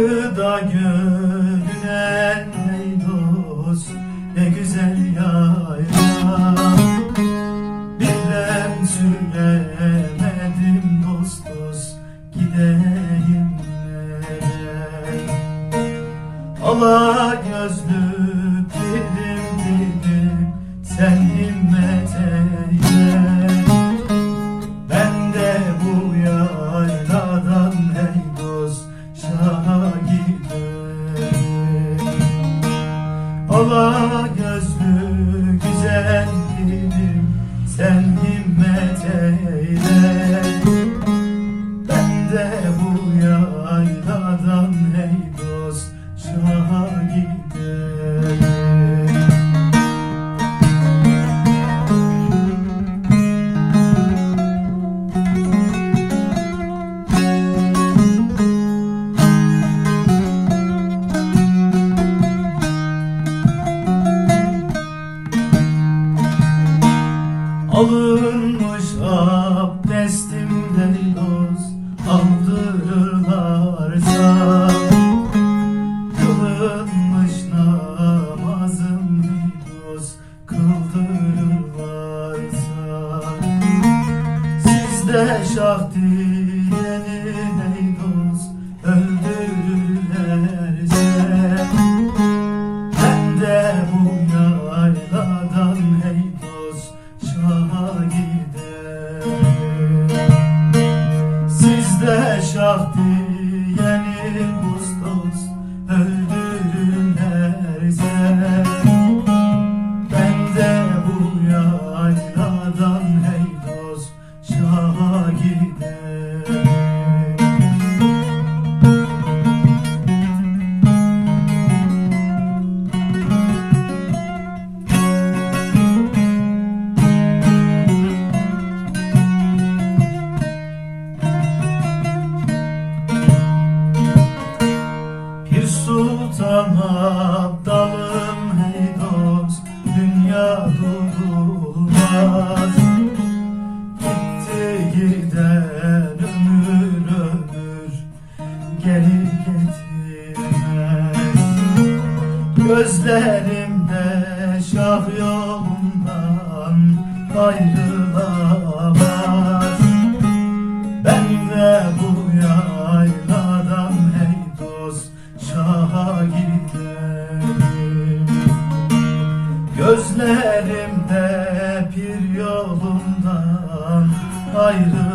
Karşıda görünen ey dost Ne güzel yayla Bilmem söylemedim dost dost Gideyim nereye Ala gözlü dilim dilim Sen himmet Alınmış abdestimden dost aldırırlarsa Kılınmış namazım dost kıldırırlarsa Sizde şah diyeni Gözlerimde şah yolundan ayrılamaz. Ben de bu yayladan hey dost şaha giderim. Gözlerimde pir yolundan ayrılamaz